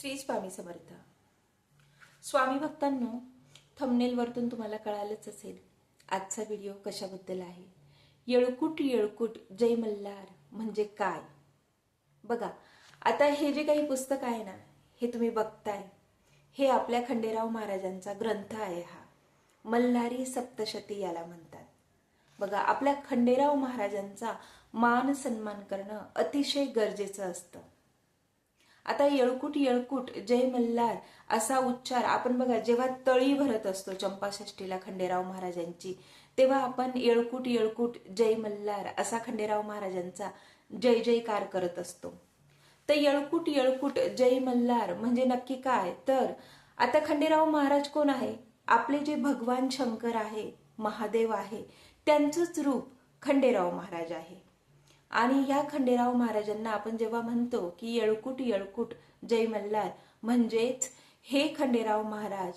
श्री स्वामी समर्थ. स्वामी भक्तांनो थंबनेलवरतून तुम्हाला कळालंच असेल आजचा व्हिडिओ कशाबद्दल आहे? येळकूट येळकूट जय मल्हार म्हणजे काय? बघा आता हे जे काही पुस्तक आहे ना हे तुम्ही बघताय. हे आपल्या खंडेराव महाराजांचा ग्रंथ आहे हा. मल्हारी सप्तशती याला म्हणतात. बघा आपल्या खंडेराव महाराजांचा मान सन्मान करणं अतिशय गरजेचं असतं. आता येळकूट येळकूट जय मल्हार असा उच्चार आपण बघा जेव्हा तळी भरत असतो चंपाषष्टीला खंडेराव महाराजांची तेव्हा आपण येळकूट येळकूट जय मल्हार असा खंडेराव महाराजांचा जय जयकार करत असतो. तर येळकूट येळकूट जय मल्हार म्हणजे नक्की काय? तर आता खंडेराव महाराज कोण आहे? आपले जे भगवान शंकर आहे महादेव आहे त्यांचंच रूप खंडेराव महाराज आहे. आणि या खंडेराव महाराजांना आपण जेव्हा म्हणतो की येळकुट येळकुट जय मल्हार म्हणजेच हे खंडेराव महाराज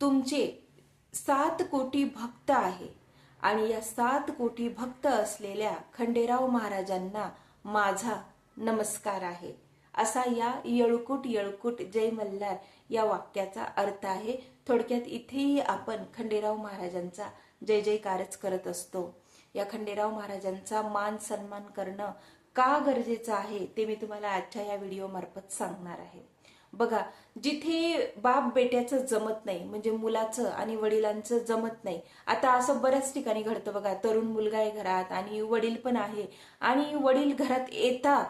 तुमचे सात कोटी भक्त आहे. आणि या सात कोटी भक्त असलेल्या खंडेराव महाराजांना माझा नमस्कार आहे. असा या येळकुट येळकुट जय मल्हार या वाक्याचा अर्थ आहे. थोडक्यात इथेही आपण खंडेराव महाराजांचा जय जयकारच करत असतो. या खंडेराव महाराजांचा मान सन्मान करणं का गरजेचं आहे ते मी तुम्हाला आजच्या या व्हिडिओ मार्फत सांगणार आहे. बघा जिथे बाप बेट्याचं जमत नाही म्हणजे मुलाचं आणि वडिलांचं जमत नाही आता असं बऱ्याच ठिकाणी घडतं बघा. तरुण मुलगा आहे घरात आणि वडील पण आहे आणि वडील घरात येता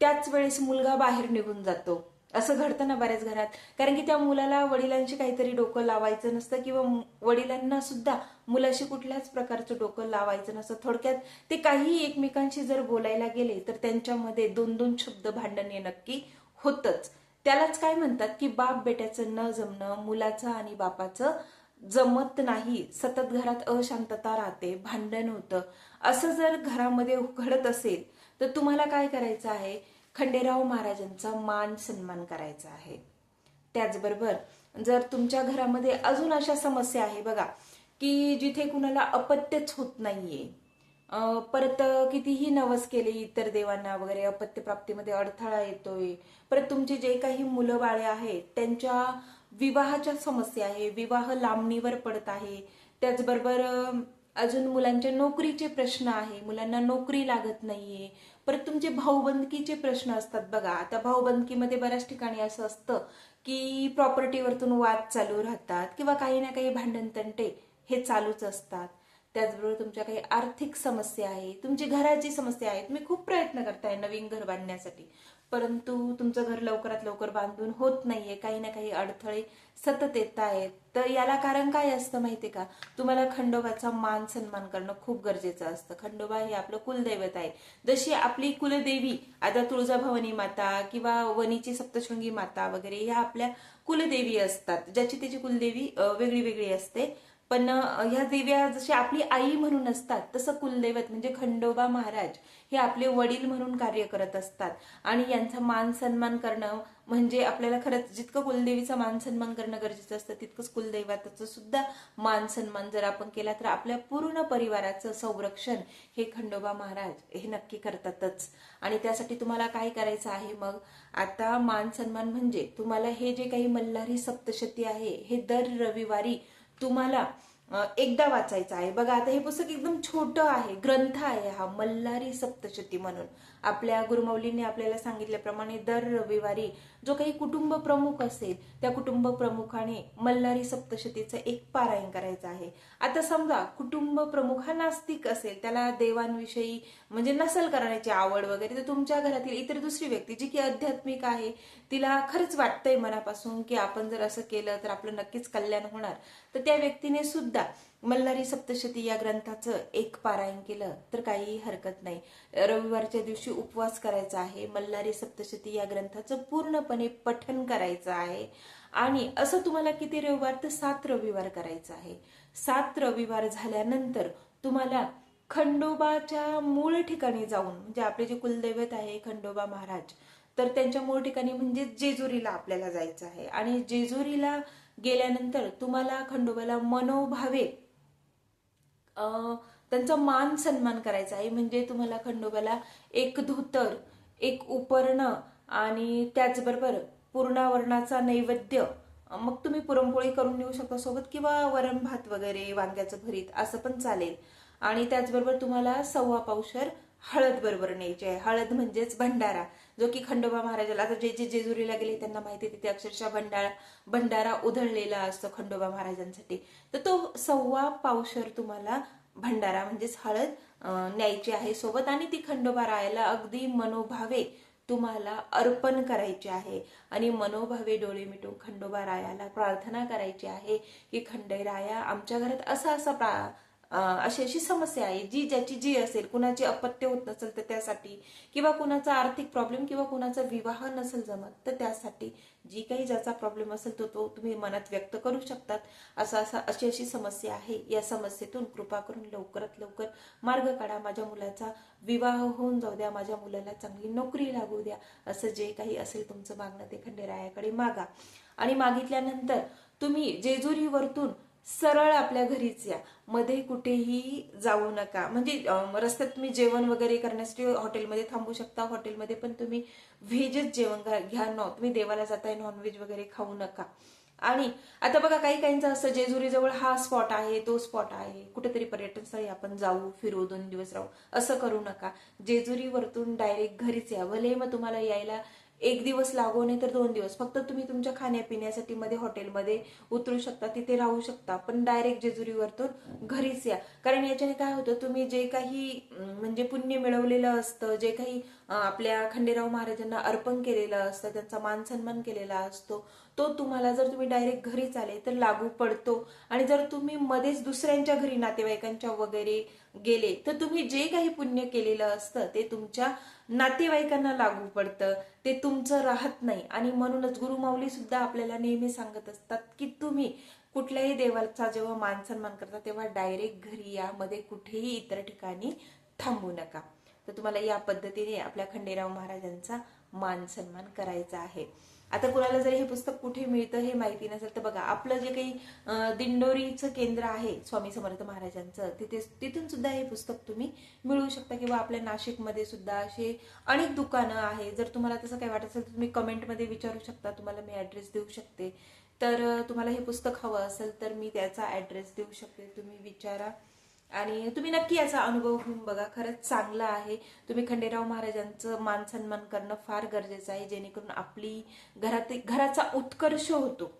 त्याच वेळेस मुलगा बाहेर निघून जातो. असं घडतं ना बऱ्याच घरात. कारण की त्या मुलाला वडिलांशी काहीतरी डोकं लावायचं नसतं किंवा वडिलांना सुद्धा मुलाशी कुठल्याच प्रकारचं डोकं लावायचं नसतं. थोडक्यात ते काही एकमेकांशी जर बोलायला गेले तर त्यांच्यामध्ये दोन दोन शब्द भांडण हे नक्की होतच. त्यालाच काय म्हणतात की बाप बेट्याचं न जमणं मुलाचं आणि बापाचं जमत नाही. सतत घरात अशांतता राहते भांडण होतं. असं जर घरामध्ये घडत असेल तर तुम्हाला काय करायचं आहे? खंडेराव महाराजांचा मान सन्मान करायचा आहे. त्याचबरोबर जर तुमच्या घरामध्ये अजून अशा समस्या आहे बघा की जिथे कुणाला अपत्यच होत नाहीये परत कितीही नवस केले इतर देवांना वगैरे अपत्य प्राप्तीमध्ये अडथळा येतोय परत तुमचे जे काही मुलं बाळे आहेत त्यांच्या विवाहाच्या समस्या आहे विवाह लांबणीवर पडत आहे त्याचबरोबर अजून मुलांच्या नोकरीचे प्रश्न आहे मुलांना नोकरी लागत नाहीये परत तुमचे भाऊबंदकीचे प्रश्न असतात बघा. आता भाऊबंदकीमध्ये बऱ्याच ठिकाणी असं असतं की प्रॉपर्टीवरतून वाद चालू राहतात किंवा काही ना काही भांडण तंटे हे चालूच असतात. त्याचबरोबर तुमच्या काही आर्थिक समस्या आहे तुमची घराची समस्या आहे तुम्ही खूप प्रयत्न करताय नवीन घर बांधण्यासाठी. परंतु तुमचं घर लवकरात लवकर बांधून होत नाहीये काही ना काही अडथळे सतत येत आहेत. तर याला कारण काय असतं माहितीये का? तुम्हाला खंडोबाचा मान सन्मान करणं खूप गरजेचं असतं. खंडोबा हे आपलं कुलदैवत आहे. जशी आपली कुलदेवी आता तुळजाभवानी माता किंवा वनीची सप्तशृंगी माता वगैरे ह्या आपल्या कुलदेवी असतात. ज्याची त्याची कुलदेवी वेगळी वेगळी असते. पण ह्या देव्या जशी आपली आई म्हणून असतात तसं कुलदैवत म्हणजे खंडोबा महाराज हे आपले वडील म्हणून कार्य करत असतात. आणि यांचा मान सन्मान करणं म्हणजे आपल्याला खरंच जितकं कुलदेवीचा मान सन्मान करणं गरजेचं असतं तितकंच कुलदैवताचं सुद्धा मान सन्मान जर आपण केला तर आपल्या पूर्ण परिवाराचं संरक्षण हे खंडोबा महाराज हे नक्की करतातच. आणि त्यासाठी तुम्हाला काय करायचं आहे मग? आता मान सन्मान म्हणजे तुम्हाला हे जे काही मल्हारी सप्तशती आहे हे दर रविवारी तुम्हाला एकदा वाचायचं आहे. बघा आता हे पुस्तक एकदम छोटं आहे. ग्रंथ आहे हा मल्हारी सप्तशती म्हणून. आपल्या गुरुमौलींनी आपल्याला सांगितल्याप्रमाणे दर रविवारी जो काही कुटुंब प्रमुख असेल त्या कुटुंब प्रमुखाने मल्हारी सप्तशतीचं एक पारायण करायचं आहे. आता समजा कुटुंब प्रमुख हा नास्तिक असेल त्याला देवांविषयी म्हणजे नसल करण्याची आवड वगैरे तर तुमच्या घरातील इतर दुसरी व्यक्ती जी की आध्यात्मिक आहे तिला खरंच वाटतंय मनापासून की आपण जर असं केलं तर आपलं नक्कीच कल्याण होणार. तर त्या व्यक्तीने सुद्धा मल्हारी सप्तशती या ग्रंथाचं एक पारायण केलं तर काही हरकत नाही. रविवारच्या दिवशी उपवास करायचा आहे. मल्हारी सप्तशती या ग्रंथाचं पूर्णपणे पठन करायचं आहे. आणि असं तुम्हाला किती रविवार? तर सात रविवार करायचं आहे. सात रविवार झाल्यानंतर तुम्हाला खंडोबाच्या मूळ ठिकाणी जाऊन म्हणजे आपले जे कुलदैवत आहे खंडोबा महाराज तर त्यांच्या मूळ ठिकाणी म्हणजे जेजुरीला आपल्याला जायचं आहे. आणि जेजुरीला गेल्यानंतर तुम्हाला खंडोबाला मनोभावे त्यांचा मान सन्मान करायचा आहे. म्हणजे तुम्हाला खंडोबाला एक धोतर एक उपर्ण आणि त्याचबरोबर पूर्णावरणाचा नैवेद्य मग तुम्ही पुरणपोळी करून नेऊ शकता सोबत किंवा वरण भात वगैरे वांग्याचं भरीत असं पण चालेल. आणि त्याचबरोबर तुम्हाला सव्वा पावशर हळद बरोबर न्यायची आहे. हळद म्हणजेच भंडारा. जो की खंडोबा महाराजाला आता जे जे जेजुरीला गेले त्यांना माहिती तिथे अक्षरशः भंडारा भंडारा उधळलेला असतो खंडोबा महाराजांसाठी. तर तो सव्वा पावशर तुम्हाला भंडारा म्हणजेच हळद न्यायची आहे सोबत. आणि ती खंडोबा रायाला अगदी मनोभावे तुम्हाला अर्पण करायचे आहे. आणि मनोभावे डोळे मिटून खंडोबा रायाला प्रार्थना करायची आहे की खंडेराया आमच्या घरात असा असा प्रा अशी अशी समस्या आहे. जी ज्याची जी असेल कुणाची अपत्य होत नसेल तर त्यासाठी किंवा कुणाचा आर्थिक प्रॉब्लेम किंवा कुणाचा विवाह नसेल जमत तर त्यासाठी जी काही ज्याचा प्रॉब्लेम असेल तो तो तुम्ही मनात व्यक्त करू शकतात. असा असा अशी अशी समस्या आहे. या समस्येतून कृपा करून लवकरात लवकर मार्ग काढा. माझ्या मुलाचा विवाह होऊन जाऊ द्या. माझ्या मुलाला चांगली नोकरी लागू द्या. असं जे काही असेल तुमचं मागणं ते खंडेरायाकडे मागा. आणि मागितल्यानंतर तुम्ही जेजुरीवरतून सरळ आपल्या घरीच या. मध्ये कुठेही जाऊ नका. म्हणजे रस्त्यात तुम्ही जेवण वगैरे करण्यासाठी हॉटेलमध्ये थांबू शकता हॉटेलमध्ये पण तुम्ही व्हेजच जेवण घ्या घ्या न तुम्ही देवाला जाताय नॉनव्हेज वगैरे खाऊ नका. आणि आता बघा काही काहींचं असं जेजुरीजवळ हा स्पॉट आहे तो स्पॉट आहे. कुठेतरी पर्यटन स्थळी आपण जाऊ फिरू दोन दिवस राहू. असं करू नका. जेजुरीवरतून डायरेक्ट घरीच या. भले मग तुम्हाला यायला एक दिवस लागू नाही तर दोन दिवस. फक्त तुम्ही तुमच्या खाण्यापिण्यासाठी मध्ये हॉटेलमध्ये उतरू शकता तिथे राहू शकता. पण डायरेक्ट जेजुरीवरतून घरीच या. कारण याच्याने काय होतं तुम्ही जे काही म्हणजे पुण्य मिळवलेलं असतं जे काही आपल्या खंडेराव महाराजांना अर्पण केलेलं असतं त्यांचा मान सन्मान केलेला असतो. तो तुम्हाला जर तुम्ही डायरेक्ट घरीच आले तर लागू पडतो. आणि जर तुम्ही मध्येच दुसऱ्यांच्या घरी नातेवाईकांच्या वगैरे गेले तर तुम्ही जे काही पुण्य केलेलं असतं ते तुमच्या नातेवाईकांना लागू पडतं. ते तुमचं राहत नाही. आणि म्हणूनच गुरुमाऊली सुद्धा आपल्याला नेहमी सांगत असतात की तुम्ही कुठल्याही देवाचा जेव्हा मान सन्मान करता तेव्हा डायरेक्ट घरी या. मध्ये कुठेही इतर ठिकाणी थांबू नका. तर तुम्हाला या पद्धतीने आपल्या खंडेराव महाराजांचा मान सन्मान करायचा आहे. आता कुणाला जर हे पुस्तक कुठे मिळतं हे माहिती नसेल तर बघा आपलं जे काही दिंडोरीचं केंद्र आहे स्वामी समर्थ महाराजांचं तिथे तिथून सुद्धा हे पुस्तक तुम्ही मिळवू शकता किंवा आपल्या नाशिकमध्ये सुद्धा असे अनेक दुकानं आहे जर तुम्हाला तसं काही वाटत असेल तर तुम्ही कमेंटमध्ये विचारू शकता तुम्हाला मी ऍड्रेस देऊ शकते. तर तुम्हाला हे पुस्तक हवं असेल तर मी त्याचा ऍड्रेस देऊ शकते. तुम्ही विचारा. आणि तुम्ही नक्की याचा अनुभव घेऊन बघा. खरंच चांगला आहे. तुम्ही खंडेराव महाराजांचं मान सन्मान करणं फार गरजेचं आहे. जेणेकरून आपली घरात घराचा उत्कर्ष होतो.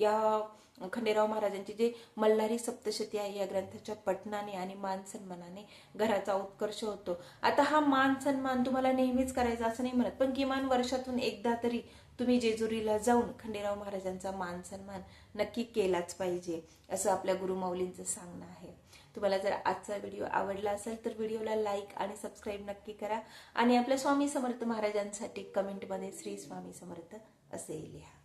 या खंडेराव महाराजांची जे मल्हारी सप्तशती आहे या ग्रंथाच्या पठनाने आणि मान सन्मानाने घराचा उत्कर्ष होतो. आता हा मान सन्मान तुम्हाला नेहमीच करायचा असं नाही म्हणत पण किमान वर्षातून एकदा तरी तुम्ही जेजुरीला जाऊन खंडेराव महाराजांचा मान सन्मान नक्की केलाच पाहिजे असं आपल्या गुरुमाऊलींचं सांगणं आहे. तुम्हाला जर आजचा व्हिडिओ आवडला असेल तर व्हिडिओला लाईक आणि सबस्क्राईब नक्की करा आणि आपल्या स्वामी समर्थ महाराजांसाठी कमेंटमध्ये श्री स्वामी समर्थ असे लिहा.